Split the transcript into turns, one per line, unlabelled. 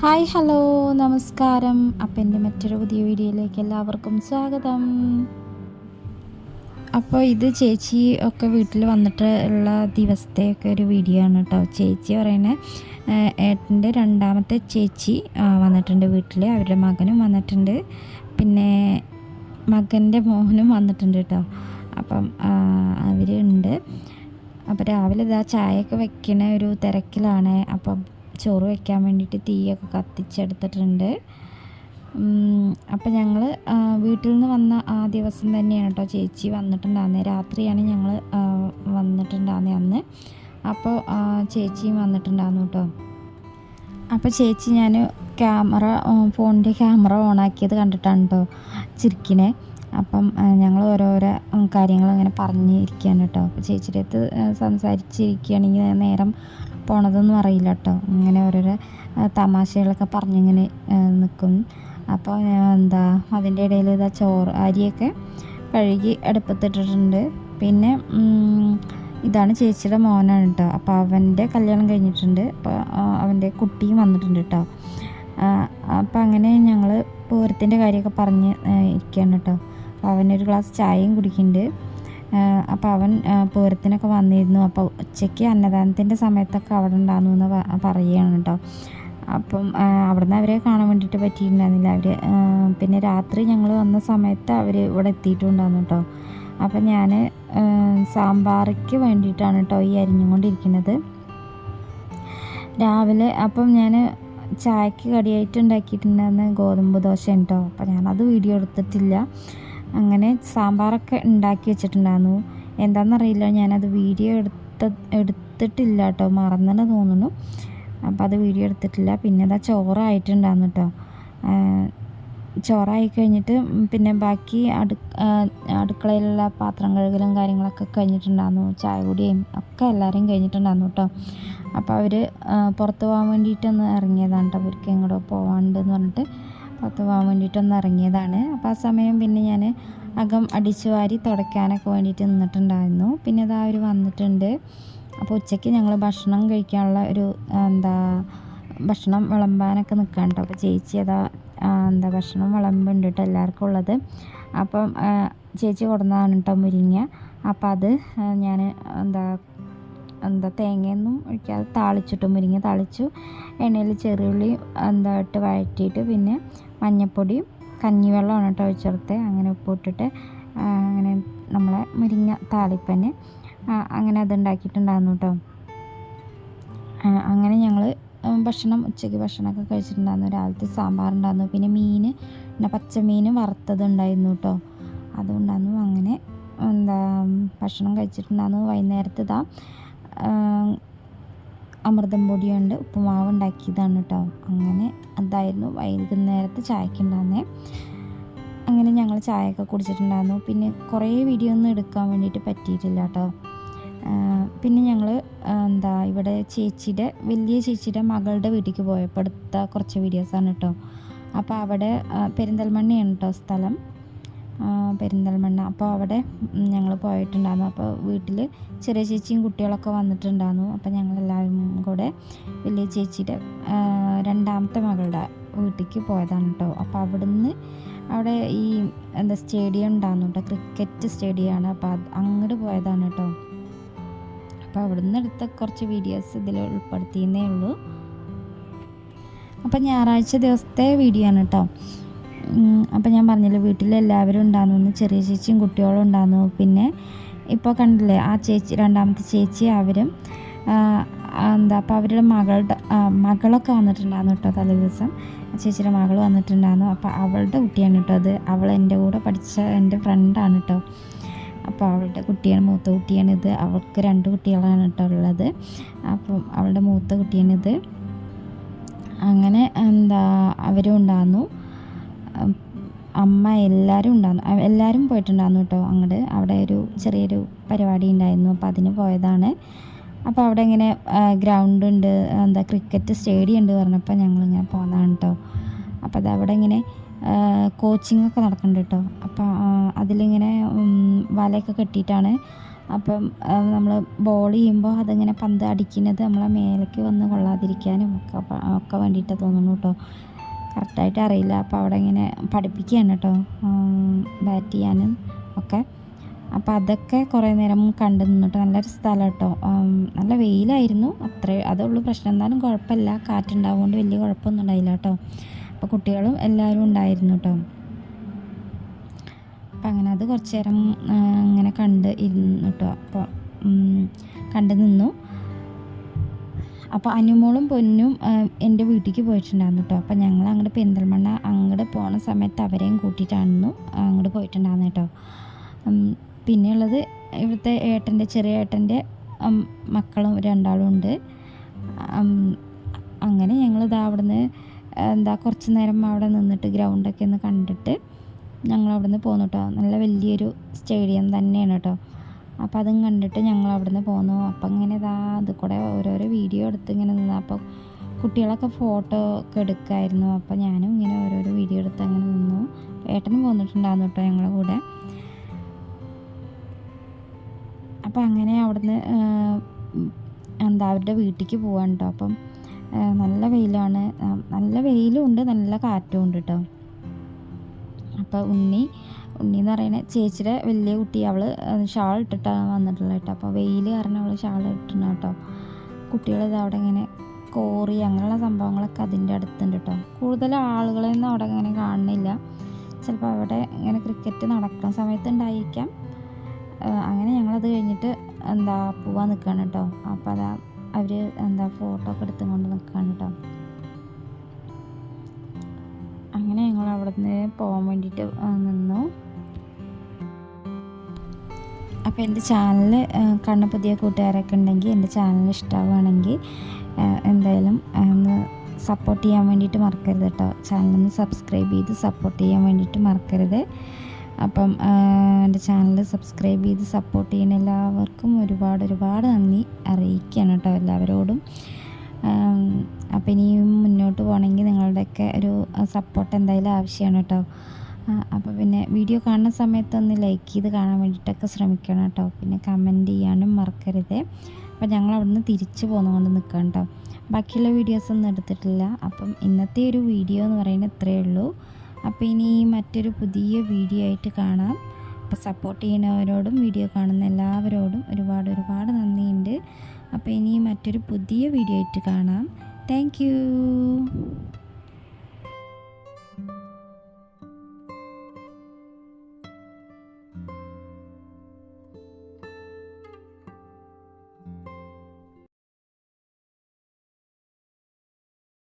Hi hello നമസ്കാരം. അപ്പം എന്റെ മറ്റൊരു പുതിയ വീഡിയോയിലേക്ക് എല്ലാവർക്കും സ്വാഗതം. അപ്പോൾ ഇത് ചേച്ചി ഒക്കെ വീട്ടിൽ വന്നിട്ട് ഉള്ള ദിവസത്തെയൊക്കെ ഒരു വീഡിയോ ആണ് കേട്ടോ. ചേച്ചി പറയുന്നത് ഏട്ടന്റെ രണ്ടാമത്തെ ചേച്ചി വന്നിട്ടുണ്ട് വീട്ടിൽ അവരുടെ മകനും വന്നിട്ടുണ്ട്. പിന്നെ മകന്റെ മോഹനും വന്നിട്ടുണ്ട് കേട്ടോ. അപ്പം അവരുണ്ട് അപ്പോൾ രാവിലെ ഇതാ ചായയൊക്കെ വെക്കണ ഒരു തിരക്കിലാണ്. അപ്പം ചോറ് വെക്കാൻ വേണ്ടിയിട്ട് തീയൊക്കെ കത്തിച്ചെടുത്തിട്ടുണ്ട്. അപ്പം ഞങ്ങൾ വീട്ടിൽ നിന്ന് വന്ന ആ ദിവസം തന്നെയാണ് കേട്ടോ ചേച്ചി വന്നിട്ടുണ്ടാകുന്നത് രാത്രിയാണ് ഞങ്ങൾ വന്നിട്ടുണ്ടാകുന്നത് അന്ന്. അപ്പോൾ ചേച്ചിയും വന്നിട്ടുണ്ടായിരുന്നു കേട്ടോ അപ്പോൾ ചേച്ചി ഞാൻ ക്യാമറ ഫോണിന്റെ ക്യാമറ ഓണാക്കിയത് കണ്ടിട്ടാണ് കേട്ടോ ചിരിക്കണേ. അപ്പം ഞങ്ങൾ ഓരോരോ കാര്യങ്ങൾ അങ്ങനെ പറഞ്ഞിരിക്കുകയാണ് കേട്ടോ അപ്പോൾ ചേച്ചിയുടെ അടുത്ത് സംസാരിച്ചിരിക്കുകയാണെങ്കിൽ നേരം പോണതൊന്നും അറിയില്ല കേട്ടോ ഇങ്ങനെ ഓരോരോ തമാശകളൊക്കെ പറഞ്ഞിങ്ങനെ നിൽക്കും അപ്പോൾ എന്താ അതിന്റെ ഇടയിൽ ഇതാ ചോറ് അരിയൊക്കെ കഴുകി അടുപ്പത്തിട്ടിട്ടുണ്ട്. പിന്നെ ഇതാണ് ചേച്ചിയുടെ മോനാണ് കേട്ടോ അപ്പോൾ അവന്റെ കല്യാണം കഴിഞ്ഞിട്ടുണ്ട്. അപ്പോൾ അവന്റെ കുട്ടിയും വന്നിട്ടുണ്ട് കേട്ടോ അപ്പോൾ അങ്ങനെ ഞങ്ങൾ പൂരത്തിന്റെ കാര്യമൊക്കെ പറഞ്ഞ് ഇരിക്കുകയാണ് കേട്ടോ അപ്പോൾ അവനൊരു ഗ്ലാസ് ചായയും കുടിക്കുന്നുണ്ട്. അപ്പോൾ അവൻ പൂരത്തിനൊക്കെ വന്നിരുന്നു. അപ്പോൾ ഉച്ചയ്ക്ക് അന്നദാനത്തിന്റെ സമയത്തൊക്കെ അവിടെ ഉണ്ടാകുന്നു എന്ന് പറയുകയാണ് കേട്ടോ. അപ്പം അവിടുന്ന് അവരെ കാണാൻ വേണ്ടിയിട്ട് പറ്റിയിട്ടുണ്ടായിരുന്നില്ല. അവർ പിന്നെ രാത്രി ഞങ്ങൾ വന്ന സമയത്ത് അവർ ഇവിടെ എത്തിയിട്ടുണ്ടായിരുന്നു കേട്ടോ. അപ്പം ഞാൻ സാമ്പാറിക്ക് വേണ്ടിയിട്ടാണ് കേട്ടോ ഈ അരിഞ്ഞുകൊണ്ടിരിക്കുന്നത്. രാവിലെ അപ്പം ഞാൻ ചായക്ക് കടിയായിട്ട് ഉണ്ടാക്കിയിട്ടുണ്ടായിരുന്ന ഗോതമ്പ് ദോശ ഉണ്ടോ അപ്പം ഞാനത് വീഡിയോ എടുത്തിട്ടില്ല. അങ്ങനെ സാമ്പാറൊക്കെ ഉണ്ടാക്കി വെച്ചിട്ടുണ്ടായിരുന്നു. എന്താണെന്നറിയില്ല ഞാനത് വീഡിയോ എടുത്ത എടുത്തിട്ടില്ല കേട്ടോ. മറന്നെന്ന് തോന്നുന്നു. അപ്പോൾ അത് വീഡിയോ എടുത്തിട്ടില്ല. പിന്നെ അതാ ചോറായിട്ടുണ്ടായിരുന്നു കേട്ടോ. ചോറായി കഴിഞ്ഞിട്ട് പിന്നെ ബാക്കി അടു അടുക്കളയിലുള്ള പാത്രം കഴുകലും കാര്യങ്ങളൊക്കെ കഴിഞ്ഞിട്ടുണ്ടായിരുന്നു. ചായ കുടിയും ഒക്കെ എല്ലാവരും കഴിഞ്ഞിട്ടുണ്ടായിരുന്നു കേട്ടോ. അപ്പോൾ അവർ പുറത്ത് പോകാൻ വേണ്ടിയിട്ടൊന്ന് ഇറങ്ങിയതാണ് കേട്ടോ. അവർക്ക് എങ്ങോട്ടോ പോകാണ്ടെന്ന് പറഞ്ഞിട്ട് പുറത്ത് പോകാൻ വേണ്ടിയിട്ടൊന്ന് ഇറങ്ങിയതാണ്. അപ്പോൾ ആ സമയം പിന്നെ ഞാൻ അകം അടിച്ചു വാരി തുടയ്ക്കാനൊക്കെ വേണ്ടിയിട്ട് നിന്നിട്ടുണ്ടായിരുന്നു. പിന്നെ അതാ അവർ വന്നിട്ടുണ്ട്. അപ്പോൾ ഉച്ചയ്ക്ക് ഞങ്ങൾ ഭക്ഷണം കഴിക്കാനുള്ള ഒരു എന്താ ഭക്ഷണം വിളമ്പാനൊക്കെ നിൽക്കാൻ കേട്ടോ അപ്പോൾ ചേച്ചി അതാ എന്താ ഭക്ഷണം വിളമ്പുണ്ട് കേട്ടോ എല്ലാവർക്കും ഉള്ളത്. അപ്പം ചേച്ചി കൊടുന്നതാണ് കേട്ടോ മുരിങ്ങ. അപ്പോൾ അത് ഞാൻ എന്താ എന്താ തേങ്ങയൊന്നും ഒഴിക്കാതെ താളിച്ചിട്ടു മുരിങ്ങ താളിച്ചു എണ്ണയിൽ ചെറിയുള്ളി എന്താ ഇട്ട് വഴറ്റിയിട്ട് പിന്നെ മഞ്ഞപ്പൊടിയും കഞ്ഞിവെള്ളമാണ് കേട്ടോ ഒഴിച്ചെടുത്ത്. അങ്ങനെ ഉപ്പിട്ടിട്ട് അങ്ങനെ നമ്മളെ മുരിങ്ങ താളിപ്പന് അങ്ങനെ അത് ഉണ്ടാക്കിയിട്ടുണ്ടായിരുന്നു കേട്ടോ അങ്ങനെ ഞങ്ങൾ ഭക്ഷണം ഉച്ചയ്ക്ക് ഭക്ഷണമൊക്കെ കഴിച്ചിട്ടുണ്ടായിരുന്നു. രാവിലത്തെ സാമ്പാറുണ്ടായിരുന്നു. പിന്നെ മീൻ പിന്നെ പച്ചമീൻ വറുത്തതുണ്ടായിരുന്നു കേട്ടോ. അതുകൊണ്ടായിരുന്നു അങ്ങനെ എന്താ ഭക്ഷണം കഴിച്ചിട്ടുണ്ടായിരുന്നു. വൈകുന്നേരത്തെ ഇതാ അമൃതം പൊടിയുണ്ട് ഉപ്പുമാവ് ഉണ്ടാക്കിയതാണ് കേട്ടോ. അങ്ങനെ അതായിരുന്നു വൈകുന്നേരത്തെ ചായക്ക് ഉണ്ടാകുന്നത് അങ്ങനെ ഞങ്ങൾ ചായയൊക്കെ കുടിച്ചിട്ടുണ്ടായിരുന്നു. പിന്നെ കുറേ വീഡിയോ ഒന്നും എടുക്കാൻ വേണ്ടിയിട്ട് പറ്റിയിട്ടില്ല കേട്ടോ. പിന്നെ ഞങ്ങൾ എന്താ ഇവിടെ ചേച്ചിയുടെ വലിയ ചേച്ചിയുടെ മകളുടെ വീട്ടിലേക്ക് പോയപ്പോൾ എടുത്ത കുറച്ച് വീഡിയോസാണ് കേട്ടോ. അപ്പോൾ അവിടെ പെരിന്തൽമണ്ണയാണ് കേട്ടോ സ്ഥലം. പെരിന്തൽമണ്ണ. അപ്പോൾ അവിടെ ഞങ്ങൾ പോയിട്ടുണ്ടായിരുന്നു. അപ്പോൾ വീട്ടിൽ ചെറിയ ചേച്ചിയും കുട്ടികളൊക്കെ വന്നിട്ടുണ്ടായിരുന്നു. അപ്പോൾ ഞങ്ങളെല്ലാവരും കൂടെ വലിയ ചേച്ചിയുടെ രണ്ടാമത്തെ മകളുടെ വീട്ടിലേക്ക് പോയതാണ് കേട്ടോ അപ്പോൾ അവിടുന്ന് അവിടെ ഈ എന്താ സ്റ്റേഡിയം ഉണ്ടായിരുന്നു കേട്ടോ ക്രിക്കറ്റ് സ്റ്റേഡിയമാണ് അപ്പോൾ അത് അങ്ങോട്ട് പോയതാണ് കേട്ടോ അപ്പോൾ അവിടുന്ന് എടുത്ത കുറച്ച് വീഡിയോസ് ഇതിൽ ഉൾപ്പെടുത്തിയെന്നേ ഉള്ളൂ. അപ്പോൾ ഞായറാഴ്ച ദിവസത്തെ വീഡിയോ ആണ് കേട്ടോ അപ്പോൾ ഞാൻ പറഞ്ഞില്ലേ വീട്ടിൽ എല്ലാവരും ഉണ്ടായിരുന്നു ചെറിയ ചേച്ചിയും കുട്ടികളും ഉണ്ടാകുന്നു പിന്നെ ഇപ്പോൾ കണ്ടില്ലേ ആ ചേച്ചി രണ്ടാമത്തെ ചേച്ചി അവരും എന്താ അപ്പോൾ അവരുടെ മകളുടെ മകളൊക്കെ വന്നിട്ടുണ്ടായിരുന്നു കേട്ടോ തലേ ദിവസം. ചേച്ചിയുടെ മകൾ വന്നിട്ടുണ്ടായിരുന്നു. അപ്പോൾ അവളുടെ കുട്ടിയാണ് കേട്ടോ അത്. അവൾ എന്റെ കൂടെ പഠിച്ച എന്റെ ഫ്രണ്ടാണ് കേട്ടോ. അപ്പോൾ അവളുടെ കുട്ടിയാണ് മൂത്ത കുട്ടിയാണിത് അവൾക്ക് രണ്ട് കുട്ടികളാണ് കേട്ടോ ഉള്ളത്. അപ്പം അവളുടെ മൂത്ത കുട്ടിയാണിത് അങ്ങനെ എന്താ അവരും ഉണ്ടായിരുന്നു അമ്മ എല്ലാവരും ഉണ്ടായിരുന്നു എല്ലാവരും പോയിട്ടുണ്ടായിരുന്നു കേട്ടോ അങ്ങോട്ട് അവിടെ ഒരു ചെറിയൊരു പരിപാടി ഉണ്ടായിരുന്നു അപ്പോൾ അതിന് പോയതാണ്. അപ്പോൾ അവിടെ ഇങ്ങനെ ഗ്രൗണ്ട് ഉണ്ട് എന്താ ക്രിക്കറ്റ് സ്റ്റേഡിയം ഉണ്ട് പറഞ്ഞപ്പോൾ ഞങ്ങളിങ്ങനെ പോന്നാണ് കേട്ടോ അപ്പോൾ അത് അവിടെ ഇങ്ങനെ കോച്ചിങ് ഒക്കെ നടക്കുന്നുണ്ട് കേട്ടോ അപ്പോൾ അതിലിങ്ങനെ വലയൊക്കെ കെട്ടിയിട്ടാണ്. അപ്പം നമ്മൾ ബോൾ ചെയ്യുമ്പോൾ അതിങ്ങനെ പന്ത് അടിക്കുന്നത് നമ്മളെ മേലേക്ക് വന്ന് കൊള്ളാതിരിക്കാനും ഒക്കെ ഒക്കെ വേണ്ടിയിട്ട് തോന്നുന്നു കേട്ടോ കറക്റ്റായിട്ട് അറിയില്ല. അപ്പോൾ അവിടെ ഇങ്ങനെ പഠിപ്പിക്കുകയാണ് കേട്ടോ ബാറ്റ് ചെയ്യാനും ഒക്കെ. അപ്പോൾ അതൊക്കെ കുറേ നേരം കണ്ടു നിന്നിട്ട് നല്ലൊരു സ്ഥലം കേട്ടോ. നല്ല വെയിലായിരുന്നു. അത്രേ അതേ ഉള്ളൂ പ്രശ്നം. എന്നാലും കുഴപ്പമില്ല. കാറ്റുണ്ടാവുകൊണ്ട് വലിയ കുഴപ്പമൊന്നും ഉണ്ടായില്ല കേട്ടോ. അപ്പോൾ കുട്ടികളും എല്ലാവരും ഉണ്ടായിരുന്നു കേട്ടോ. അപ്പം അങ്ങനെ അത് കുറച്ച് നേരം അങ്ങനെ കണ്ട് ഇരുന്നു കേട്ടോ. അപ്പോൾ കണ്ടു നിന്നു. അപ്പോൾ അനുമോളും പൊന്നും എന്റെ വീട്ടിലേക്ക് പോയിട്ടുണ്ടായിരുന്നു കേട്ടോ അപ്പോൾ ഞങ്ങൾ അങ്ങോട്ട് പെന്തൽമണ്ണ അങ്ങോട്ട് പോണ സമയത്ത് അവരെയും കൂട്ടിയിട്ടായിരുന്നു അങ്ങോട്ട് പോയിട്ടുണ്ടായിരുന്നു കേട്ടോ പിന്നെയുള്ളത് ഇവിടുത്തെ ഏട്ടന്റെ ചെറിയ ഏട്ടന്റെ മക്കളും രണ്ടാളും ഉണ്ട്. അങ്ങനെ ഞങ്ങളിതാ അവിടുന്ന് എന്താ കുറച്ച് നേരം അവിടെ നിന്നിട്ട് ഗ്രൗണ്ടൊക്കെ ഒന്ന് കണ്ടിട്ട് ഞങ്ങൾ അവിടുന്ന് പോന്നു കേട്ടോ നല്ല വലിയൊരു സ്റ്റേഡിയം തന്നെയാണ് കേട്ടോ അപ്പോൾ അതും കണ്ടിട്ട് ഞങ്ങൾ അവിടുന്ന് പോന്നു. അപ്പം ഇങ്ങനെ ഇതാ അത് കൂടെ ഓരോരോ വീഡിയോ എടുത്ത് ഇങ്ങനെ നിന്ന്. അപ്പോൾ കുട്ടികളൊക്കെ ഫോട്ടോ ഒക്കെ എടുക്കായിരുന്നു. അപ്പോൾ ഞാനും ഇങ്ങനെ ഓരോരോ വീഡിയോ എടുത്ത് അങ്ങനെ നിന്നു. ഏട്ടനും പോന്നിട്ടുണ്ടായിരുന്നു കേട്ടോ ഞങ്ങളുടെ കൂടെ. അപ്പോൾ അങ്ങനെ അവിടുന്ന് എന്താ അവരുടെ വീട്ടിലേക്ക് പോകാൻ കേട്ടോ. അപ്പം നല്ല വെയിലാണ്. നല്ല വെയിലും ഉണ്ട് നല്ല കാറ്റും ഉണ്ട് കേട്ടോ. അപ്പോൾ ഉണ്ണി ഉണ്ണി എന്ന് പറയുന്ന ചേച്ചിയുടെ വലിയ കുട്ടി അവൾ ഷാൾ ഇട്ടിട്ടാണ് വന്നിട്ടുള്ളത് കേട്ടോ. അപ്പോൾ വെയിൽ കാരണം അവൾ ഷാൾ ഇട്ടിട്ടുണ്ട് കേട്ടോ. കുട്ടികളിത് അവിടെ ഇങ്ങനെ കോറി അങ്ങനെയുള്ള സംഭവങ്ങളൊക്കെ അതിന്റെ അടുത്തുണ്ട് കേട്ടോ. കൂടുതൽ ആളുകളെയൊന്നും അവിടെ ഇങ്ങനെ കാണുന്നില്ല. ചിലപ്പോൾ അവിടെ ഇങ്ങനെ ക്രിക്കറ്റ് നടക്കുന്ന സമയത്ത് ഉണ്ടായിരിക്കാം. അങ്ങനെ ഞങ്ങളത് കഴിഞ്ഞിട്ട് എന്താ പോവാൻ നിൽക്കുകയാണ് കേട്ടോ. അപ്പോൾ അതാ അവർ എന്താ ഫോട്ടോ ഒക്കെ എടുത്തുകൊണ്ട് നിൽക്കുകയാണ് കേട്ടോ. ഞങ്ങൾ അവിടെ നിന്ന് പോകാൻ വേണ്ടിയിട്ട് നിന്നു. അപ്പോൾ എന്റെ ചാനൽ കണ്ണ പുതിയ കൂട്ടുകാരൊക്കെ ഉണ്ടെങ്കിൽ എന്റെ ചാനൽ ഇഷ്ടമാവുകയാണെങ്കിൽ എന്തായാലും ഒന്ന് സപ്പോർട്ട് ചെയ്യാൻ വേണ്ടിയിട്ട് മറക്കരുത് കേട്ടോ. ചാനലൊന്ന് സബ്സ്ക്രൈബ് ചെയ്ത് സപ്പോർട്ട് ചെയ്യാൻ വേണ്ടിയിട്ട് മറക്കരുത്. അപ്പം എന്റെ ചാനൽ സബ്സ്ക്രൈബ് ചെയ്ത് സപ്പോർട്ട് ചെയ്യുന്ന എല്ലാവർക്കും ഒരുപാട് ഒരുപാട് നന്ദി അറിയിക്കുകയാണ് കേട്ടോ എല്ലാവരോടും. അപ്പം ഇനിയും മുന്നോട്ട് നിങ്ങളുടെയൊക്കെ ഒരു സപ്പോർട്ട് എന്തായാലും ആവശ്യമാണ് കേട്ടോ. അപ്പോൾ പിന്നെ വീഡിയോ കാണുന്ന സമയത്തൊന്ന് ലൈക്ക് ചെയ്ത് കാണാൻ വേണ്ടിയിട്ടൊക്കെ ശ്രമിക്കണം കേട്ടോ. പിന്നെ കമന്റ് ചെയ്യാനും മറക്കരുത്. അപ്പോൾ ഞങ്ങൾ അവിടുന്ന് തിരിച്ചു പോകുന്നതുകൊണ്ട് നിൽക്കാം കേട്ടോ. ബാക്കിയുള്ള വീഡിയോസൊന്നും എടുത്തിട്ടില്ല. അപ്പം ഇന്നത്തെ ഒരു വീഡിയോ എന്ന് പറയുന്നത് ഇത്രയേ ഉള്ളൂ. അപ്പോൾ ഇനി മറ്റൊരു പുതിയ വീഡിയോ ആയിട്ട് കാണാം. അപ്പോൾ സപ്പോർട്ട് ചെയ്യുന്നവരോടും വീഡിയോ കാണുന്ന എല്ലാവരോടും ഒരുപാട് ഒരുപാട് നന്ദിയുണ്ട്. അപ്പോൾ ഇനി മറ്റൊരു പുതിയ വീഡിയോ ആയിട്ട് കാണാം. താങ്ക്